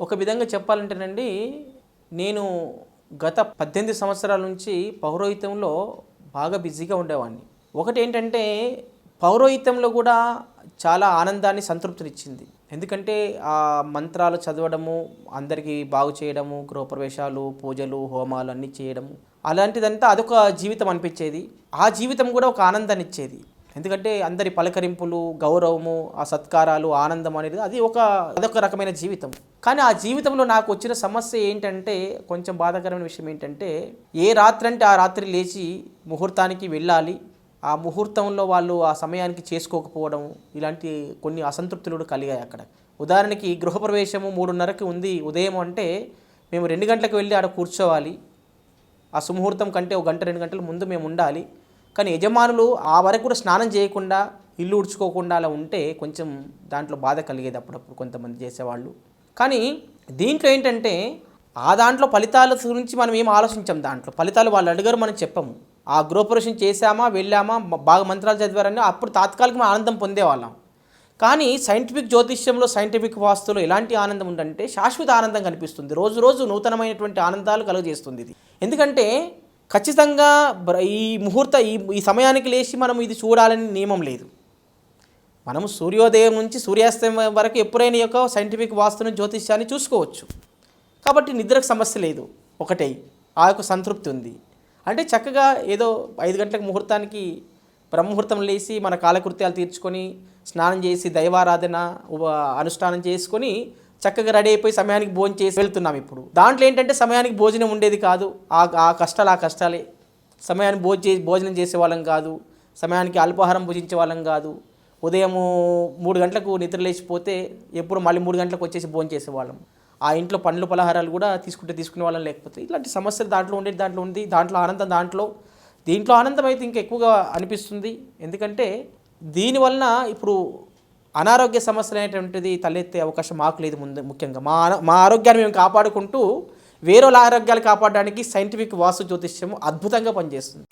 ఒక విధంగా చెప్పాలంటేనండి నేను గత పద్దెనిమిది సంవత్సరాల నుంచి పౌరోహిత్యంలో బాగా బిజీగా ఉండేవాడిని. ఒకటి ఏంటంటే పౌరోహిత్యంలో కూడా చాలా ఆనందాన్ని సంతృప్తినిచ్చింది. ఎందుకంటే ఆ మంత్రాలు చదవడము అందరికీ బాగు చేయడము గృహప్రవేశాలు పూజలు హోమాలు అన్నీ చేయడము అలాంటిదంతా అదొక జీవితం అనిపించేది. ఆ జీవితం కూడా ఒక ఆనందాన్ని ఇచ్చేది ఎందుకంటే అందరి పలకరింపులు గౌరవము ఆ సత్కారాలు ఆనందం అనేది అది ఒక అదొక రకమైన జీవితం. కానీ ఆ జీవితంలో నాకు వచ్చిన సమస్య ఏంటంటే కొంచెం బాధాకరమైన విషయం ఏంటంటే ఏ రాత్రి అంటే ఆ రాత్రి లేచి ముహూర్తానికి వెళ్ళాలి. ఆ ముహూర్తంలో వాళ్ళు ఆ సమయానికి చేసుకోకపోవడం ఇలాంటి కొన్ని అసంతృప్తులు కూడా కలిగాయి అక్కడ. ఉదాహరణకి గృహప్రవేశము మూడున్నరకి ఉంది ఉదయం అంటే మేము రెండు గంటలకు వెళ్ళి ఆడ కూర్చోవాలి. ఆ సుముహూర్తం కంటే ఒక గంట రెండు గంటల ముందు మేము ఉండాలి. కానీ యజమానులు ఆ వరకు కూడా స్నానం చేయకుండా ఇల్లు ఉడ్చుకోకుండా అలా ఉంటే కొంచెం దాంట్లో బాధ కలిగేది అప్పుడప్పుడు కొంతమంది చేసేవాళ్ళు. కానీ దీంట్లో ఏంటంటే ఆ దాంట్లో ఫలితాల గురించి మనం ఏం ఆలోచించాం దాంట్లో. ఫలితాలు వాళ్ళు అడిగారు మనం చెప్పము. ఆ గృహప్రవేశం చేశామా వెళ్ళామా బాగా మంత్రాలు చదివారని అప్పుడు తాత్కాలికమైన ఆనందం పొందేవాళ్ళం. కానీ సైంటిఫిక్ జ్యోతిష్యంలో సైంటిఫిక్ వాస్తులో ఎలాంటి ఆనందం ఉందంటే శాశ్వత ఆనందం కనిపిస్తుంది. రోజు రోజు నూతనమైనటువంటి ఆనందాలు కలుగజేస్తుంది ఇది. ఎందుకంటే ఖచ్చితంగా ఈ ముహూర్త ఈ ఈ సమయానికి లేచి మనం ఇది చూడాలని నియమం లేదు. మనము సూర్యోదయం నుంచి సూర్యాస్తమయం వరకు ఎప్పుడైనా యొక్క సైంటిఫిక్ వాస్తుని జ్యోతిష్యాన్ని చూసుకోవచ్చు. కాబట్టి నిద్రకు సమస్య లేదు. ఒకటే ఆ యొక్క సంతృప్తి ఉంది. అంటే చక్కగా ఏదో ఐదు గంటలకు ముహూర్తానికి బ్రహ్మముహూర్తం లేచి మన కాలకృత్యాలు తీర్చుకొని స్నానం చేసి దైవారాధన అనుష్ఠానం చేసుకొని చక్కగా రెడీ అయిపోయి సమయానికి భోజనం చేసి వెళ్తున్నాం ఇప్పుడు. దాంట్లో ఏంటంటే సమయానికి భోజనం ఉండేది కాదు. ఆ ఆ కష్టాలు ఆ కష్టాలే. సమయాన్ని భోజ చేసి భోజనం చేసే వాళ్ళం కాదు. సమయానికి అల్పాహారం భుజించే వాళ్ళం కాదు. ఉదయము మూడు గంటలకు నిద్ర లేచిపోతే ఎప్పుడు మళ్ళీ మూడు గంటలకు వచ్చేసి భోజనం చేసేవాళ్ళం. ఆ ఇంట్లో పండ్లు పలహారాలు కూడా తీసుకుంటే తీసుకునే వాళ్ళం లేకపోతే ఇలాంటి సమస్యలు దాంట్లో ఉండేది దాంట్లో ఉంది. దాంట్లో ఆనందం దాంట్లో. దీంట్లో ఆనందం అయితే ఇంకా ఎక్కువగా అనిపిస్తుంది. ఎందుకంటే దీనివలన ఇప్పుడు అనారోగ్య సమస్యలు అనేటువంటిది తలెత్తే అవకాశం మాకు లేదు ముందు ముఖ్యంగా. మా మా ఆరోగ్యాన్ని మేము కాపాడుకుంటూ వేరే వాళ్ళ ఆరోగ్యాలు కాపాడడానికి సైంటిఫిక్ వాస్తు జ్యోతిష్యం అద్భుతంగా పనిచేస్తుంది.